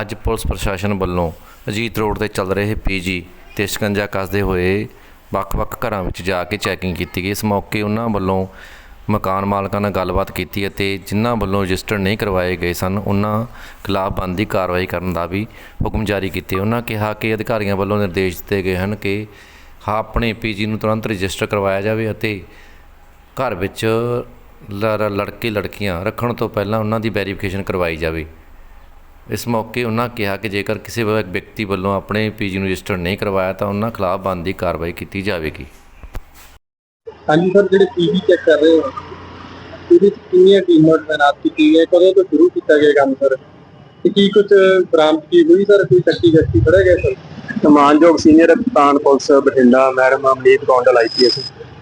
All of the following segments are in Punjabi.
ਅੱਜ ਪੁਲਿਸ ਪ੍ਰਸ਼ਾਸਨ ਵੱਲੋਂ ਅਜੀਤ ਰੋਡ ਤੇ ਚੱਲ ਰਹੇ ਪੀਜੀ ਤੇ ਸ਼ਿਕੰਜਾ ਕੱਸਦੇ ਹੋਏ ਵੱਖ-ਵੱਖ ਘਰਾਂ ਵਿੱਚ ਜਾ ਕੇ ਚੈਕਿੰਗ ਕੀਤੀ ਗਈ। ਇਸ ਮੌਕੇ ਉਹਨਾਂ ਵੱਲੋਂ ਮਕਾਨ ਮਾਲਕਾਂ ਨਾਲ ਗੱਲਬਾਤ ਕੀਤੀ ਅਤੇ ਜਿਨ੍ਹਾਂ ਵੱਲੋਂ ਰਜਿਸਟਰ ਨਹੀਂ ਕਰਵਾਏ ਗਏ ਸਨ, ਉਹਨਾਂ ਖਿਲਾਫ ਬਣਦੀ ਕਾਰਵਾਈ ਕਰਨ ਦਾ ਵੀ ਹੁਕਮ ਜਾਰੀ ਕੀਤੇ। ਉਹਨਾਂ ਕਿਹਾ ਕਿ ਅਧਿਕਾਰੀਆਂ ਵੱਲੋਂ ਨਿਰਦੇਸ਼ ਦਿੱਤੇ ਗਏ ਹਨ ਕਿ ਹਾਂ ਆਪਣੇ ਪੀਜੀ ਨੂੰ ਤੁਰੰਤ ਰਜਿਸਟਰ ਕਰਵਾਇਆ ਜਾਵੇ ਅਤੇ ਘਰ ਵਿੱਚ ਲ- ਲੜਕੇ ਲੜਕੀਆਂ ਰੱਖਣ ਤੋਂ ਪਹਿਲਾਂ ਉਹਨਾਂ ਦੀ ਵੈਰੀਫਿਕੇਸ਼ਨ ਕਰਵਾਈ ਜਾਵੇ। ਇਸ ਮੌਕੇ ਉਹਨਾਂ ਕਿਹਾ ਕਿ ਜੇਕਰ ਕਿਸੇ ਵਿਅਕਤੀ ਵੱਲੋਂ ਆਪਣੇ ਪੀਜੀ ਨੂੰ ਰਜਿਸਟਰ ਨਹੀਂ ਕਰਵਾਇਆ ਤਾਂ ਉਹਨਾਂ ਖਿਲਾਫ ਬਣਦੀ ਕਾਰਵਾਈ ਕੀਤੀ ਜਾਵੇਗੀ। ਹਾਂਜੀ ਸਰ ਜਿਹੜੇ ਪੀਜੀ ਚੈੱਕ ਕਰ ਰਹੇ ਹੋ ਇਹਦੇ ਵਿੱਚ ਕਿੰਨੀਆਂ ਟੀਮਾਂ ਤੈਨਾਤ ਕੀਤੀ ਗਈਆਂ ਕਦੋਂ ਤੋਂ ਸ਼ੁਰੂ ਕੀਤਾ ਗਿਆ ਕੰਮ ਸਰ? ਤੇ ਕੀ ਕੁਝ ਬਰਾਮਦਗੀ ਹੋਈ ਸਰ? ਕੋਈ ਸ਼ੱਕੀ ਵਿਅਕਤੀ ਫੜਿਆ ਗਿਆ ਸਰ? ਮਾਨਯੋਗ ਸੀਨੀਅਰ ਕਪਤਾਨ police Bathinda madam Amneet Kondal IPS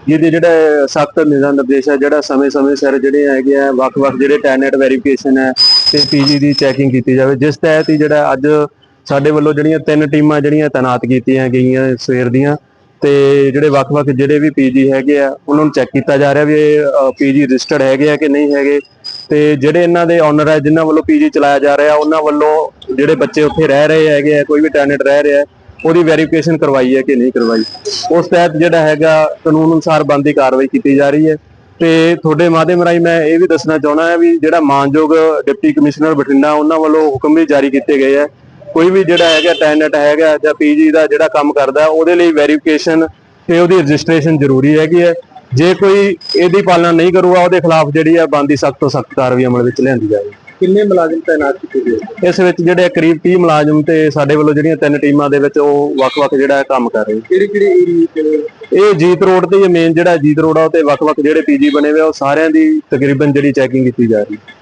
ਜਿਹਦੇ ਜਿਹੜਾ ਸਖਤ ਨਿਯਮ ਨਿਰਦੇਸ਼ ਹੈ ਜਿਹੜਾ ਸਮੇਂ-ਸਮੇਂ ਸਿਰ ਜਿਹੜੇ ਹੈਗੇ ਆ ਵੱਖ-ਵੱਖ ਜਿਹੜੇ ਟੈਨਟ ਵੈਰੀਫਿਕੇਸ਼ਨ ਹੈ ਤੇ ਪੀਜੀ ਦੀ ਚੈਕਿੰਗ ਕੀਤੀ ਜਾਵੇ। ਜਿਸ ਤਹਿਤ ਹੀ ਜਿਹੜਾ ਅੱਜ ਸਾਡੇ ਵੱਲੋਂ ਜਿਹੜੀਆਂ ਤਿੰਨ ਟੀਮਾਂ ਜਿਹੜੀਆਂ ਤਾਇਨਾਤ ਕੀਤੀਆਂ ਗਈਆਂ ਸਵੇਰ ਦੀਆਂ ਤੇ ਜਿਹੜੇ ਵੱਖ-ਵੱਖ ਜਿਹੜੇ ਵੀ ਪੀਜੀ ਹੈਗੇ ਆ, ਉਹਨਾਂ ਨੂੰ ਚੈੱਕ ਕੀਤਾ ਜਾ ਰਿਹਾ ਵੀ ਇਹ ਪੀਜੀ ਰਜਿਸਟਰਡ ਹੈਗੇ ਆ ਕਿ ਨਹੀਂ ਹੈਗੇ। ਤੇ ਜਿਹੜੇ ਇਹਨਾਂ ਦੇ ਓਨਰ ਹੈ ਜਿਨ੍ਹਾਂ ਵੱਲੋਂ ਪੀਜੀ ਚਲਾਇਆ ਜਾ ਰਿਹਾ, ਉਹਨਾਂ ਵੱਲੋਂ ਜਿਹੜੇ ਬੱਚੇ ਉੱਥੇ ਰਹਿ ਰਹੇ ਹੈਗੇ ਆ, ਕੋਈ ਵੀ ਟੈਨਟ ਰਹਿ ਰਿਹਾ ਹੈ ਉਹਦੀ ਵੈਰੀਫਿਕੇਸ਼ਨ ਕਰਵਾਈ ਹੈ ਕਿ ਨਹੀਂ ਕਰਵਾਈ। ਉਸ ਤਹਿਤ ਜਿਹੜਾ ਹੈਗਾ ਕਾਨੂੰਨ ਅਨੁਸਾਰ ਬੰਦੀ ਕਾਰਵਾਈ ਕੀਤੀ ਜਾ ਰਹੀ ਹੈ। ਤੇ ਤੁਹਾਡੇ ਮਾਧਿਅਮ ਰਾਹੀਂ ਮੈਂ ਇਹ ਵੀ ਦੱਸਣਾ ਚਾਹੁੰਦਾ ਹਾਂ ਵੀ ਜਿਹੜਾ ਮਾਨਯੋਗ ਡਿਪਟੀ ਕਮਿਸ਼ਨਰ ਬਠਿੰਡਾ, ਉਹਨਾਂ ਵੱਲੋਂ ਹੁਕਮ ਵੀ ਜਾਰੀ ਕੀਤੇ ਗਏ ਆ। ਕੋਈ ਵੀ ਜਿਹੜਾ ਹੈਗਾ ਟੈਨਟ ਹੈਗਾ ਜਾਂ ਪੀਜੀ ਦਾ ਜਿਹੜਾ ਕੰਮ ਕਰਦਾ, ਉਹਦੇ ਲਈ ਵੈਰੀਫਿਕੇਸ਼ਨ ਤੇ ਉਹਦੀ ਰਜਿਸਟ੍ਰੇਸ਼ਨ ਜ਼ਰੂਰੀ ਹੈਗੀ ਹੈ। ਜੇ ਕੋਈ ਇਹਦੀ ਪਾਲਣਾ ਨਹੀਂ ਕਰੂਗਾ, ਉਹਦੇ ਖਿਲਾਫ ਜਿਹੜੀ ਹੈ ਬੰਦੀ ਸਖਤ ਤੋਂ ਸਖਤ ਕਾਰਵਾਈ ਅਮਲ ਵਿੱਚ ਲਿਆਂਦੀ ਜਾਵੇ ਕਿੰਨੇ ਮੁਲਾਜ਼ਮ ਤੈਨਾਤ ਕੀਤੇ ਗਏ? ਇਸ ਵਿੱਚ ਜਿਹੜੇ ਕਰੀਬ 30 ਮੁਲਾਜ਼ਮ ਤੇ ਸਾਡੇ ਵੱਲੋਂ ਜਿਹੜੀਆਂ ਤਿੰਨ ਟੀਮਾਂ ਦੇ ਵਿੱਚ ਉਹ ਵੱਖ-ਵੱਖ ਜਿਹੜਾ ਕੰਮ ਕਰ ਰਹੇ। ਕਿਹੜੇ ਕਿਹੜੇ ਏਰੀਏ ਇਹ ਜੀਤ ਰੋਡ ਤੇ ਇਹ ਮੇਨ ਜਿਹੜਾ ਜੀਤ ਰੋਡ ਆ ਉਹ ਤੇ ਵੱਖ-ਵੱਖ ਜਿਹੜੇ ਪੀਜੀ ਬਣੇ ਹੋਏ ਆ ਉਹ ਸਾਰਿਆਂ ਦੀ ਤਕਰੀਬਨ ਜਿਹੜੀ ਚੈਕਿੰਗ ਕੀਤੀ ਜਾ ਰਹੀ। ਹੈ